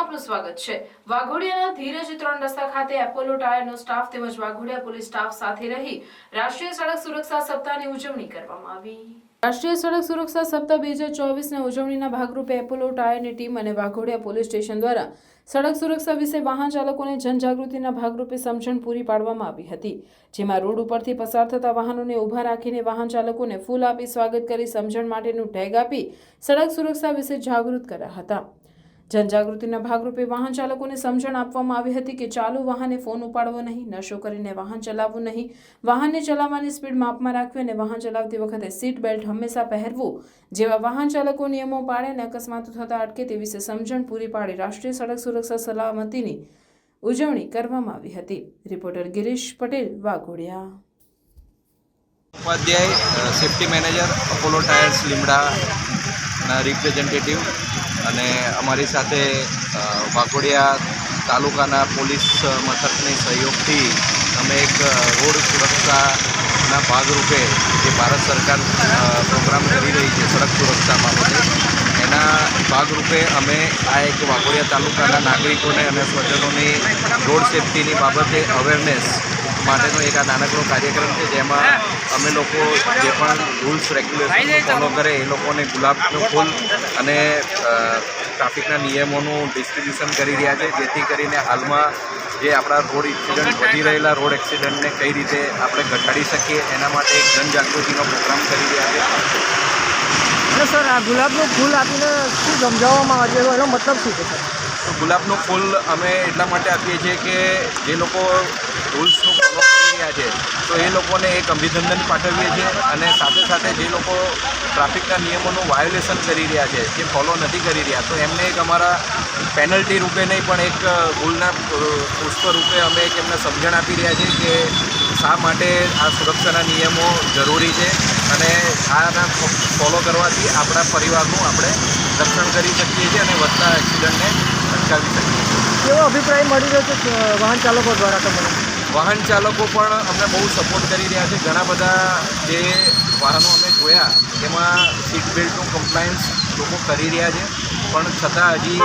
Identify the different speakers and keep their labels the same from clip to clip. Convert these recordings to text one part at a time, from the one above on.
Speaker 1: આપનું સ્વાગત છે. વાઘોડિયાના ધીરજ ત્રણ રસ્તા ખાતે એપોલો ટાયરનો સ્ટાફ તેમજ વાઘોડિયા પોલીસ સ્ટાફ સાથે રહી રાષ્ટ્રીય સડક સુરક્ષા સપ્તાહની ઉજવણી કરવામાં આવી. રાષ્ટ્રીય સડક સુરક્ષા સપ્તાહ બે હજાર ચોવીસના ઉજવણીના ભાગરૂપે એપોલો ટાયરની ટીમ અને વાઘોડિયા પોલીસ સ્ટેશન દ્વારા સડક સુરક્ષા વિશે વાહન ચાલકોને જનજાગૃતિના ભાગરૂપે સમજણ પૂરી પાડવામાં આવી હતી, જેમાં રોડ ઉપરથી પસાર થતા વાહનોને ઊભા રાખીને વાહન ચાલકોને ફૂલ આપી સ્વાગત કરી સમજણ માટેનું ટેગ આપી સડક સુરક્ષા વિશે જાગૃત કર્યા હતા. જનજાગૃતિના ભાગરૂપે વાહન ચાલકોને સમજણ આપવામાં આવી હતી કે ચાલુ વાહને ફોન ઉપાડવો નહીં, નશો કરીને વાહન ચલાવવું નહીં. વાહનને ચલાવવાની સ્પીડ માપમાં રાખવી અને વાહન ચલાવતી વખતે સીટ બેલ્ટ હંમેશા પહેરવું જેવા વાહન ચાલકો નિયમો પાળે અને અકસ્માતો થતા અટકે તે વિશે સમજણ પૂરી પાડી રાષ્ટ્રીય સડક સુરક્ષા સલામતીની ઉજવણી કરવામાં આવી હતી. Reporter Girish Patel, Vaghodiya.
Speaker 2: Upadhyay safety manager, Apollo Tyres લીમડાના રિપ્રેઝેન્ટેટિવ અને અમારી સાથે વાઘોડિયા તાલુકાના પોલીસ મથકની સહયોગથી અમે એક રોડ સુરક્ષાના ભાગરૂપે જે ભારત સરકાર પ્રોગ્રામ કરી રહી છે સડક સુરક્ષા બાબતે એના ભાગરૂપે અમે આ એક વાઘોડિયા તાલુકાના નાગરિકોને અને સ્વજનોની રોડ સેફટીની બાબતે અવેરનેસ માટેનો એક આ નાનકડો કાર્યક્રમ છે, જેમાં અમે લોકો જે પણ રૂલ્સ રેગ્યુલેશન ફોલો કરે, એ લોકોને ગુલાબનું ફૂલ અને ટ્રાફિકના નિયમોનું ડિસ્ટ્રીબ્યુશન કરી રહ્યા છે, જેથી કરીને હાલમાં જે આપણા રોડ એક્સિડન્ટ વધી રહેલા રોડ એક્સિડન્ટને કઈ રીતે આપણે ઘટાડી શકીએ, એના માટે એક જનજાગૃતિનો પ્રોગ્રામ કરી રહ્યા છે.
Speaker 3: અને સર, આ ગુલાબનું ફૂલ આપીને શું સમજાવવામાં આવે છે? એનો મતલબ શું છે
Speaker 2: ગુલાબનું ફૂલ અમે એટલા માટે આપીએ છીએ કે જે લોકો રૂલ્સનું ફોલો કરી રહ્યા છે, તો એ લોકોને એક અભિનંદન પાઠવીએ છીએ અને સાથે સાથે જે લોકો ટ્રાફિકના નિયમોનું વાયોલેશન કરી રહ્યા છે, જે ફોલો નથી કરી રહ્યા, તો એમને એક અમારા પેનલ્ટી રૂપે નહીં, પણ એક ભૂલના પુષ્પ રૂપે અમે એક એમને સમજણ આપી રહ્યા છીએ કે શા માટે આ સુરક્ષાના નિયમો જરૂરી છે અને આના ફોલો કરવાથી આપણા પરિવારનું આપણે રક્ષણ કરી શકીએ છીએ અને વધતા એક્સિડન્ટને અટકાવી શકીએ છીએ.
Speaker 3: કેવો અભિપ્રાય મળી રહ્યો છે વાહન ચાલકો દ્વારા તમને?
Speaker 2: વાહન ચાલકો પણ અમને બહુ સપોર્ટ કરી રહ્યા છે. ઘણા બધા જે વાહનો અમે જોયા એમાં સીટ બેલ્ટનું કમ્પ્લાયન્સ લોકો કરી રહ્યા છે. પણ છતાં હજી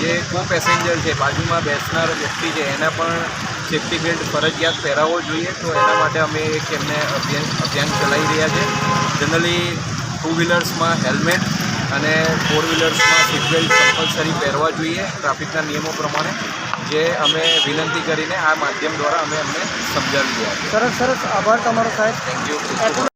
Speaker 2: જે કો પેસેન્જર છે બાજુમાં બેસનાર વ્યક્તિ છે એના પણ સેફ્ટી બેલ્ટ ફરજિયાત પહેરાવવો જોઈએ. તો એના માટે અમે એક એમને અભિયાન અભિયાન ચલાવી રહ્યા છે. જનરલી ટુ વ્હીલર્સમાં હેલ્મેટ અને ફોર વ્હીલર્સમાં સીટ બેલ્ટ કમ્પલસરી પહેરવા જોઈએ ટ્રાફિકના નિયમો પ્રમાણે જે અમે વિનંતી કરીને આ માધ્યમ દ્વારા અમે એમને સમજાવી રહ્યા
Speaker 3: સરસ સરસ. આભાર તમારો સાહેબ.
Speaker 2: Thank you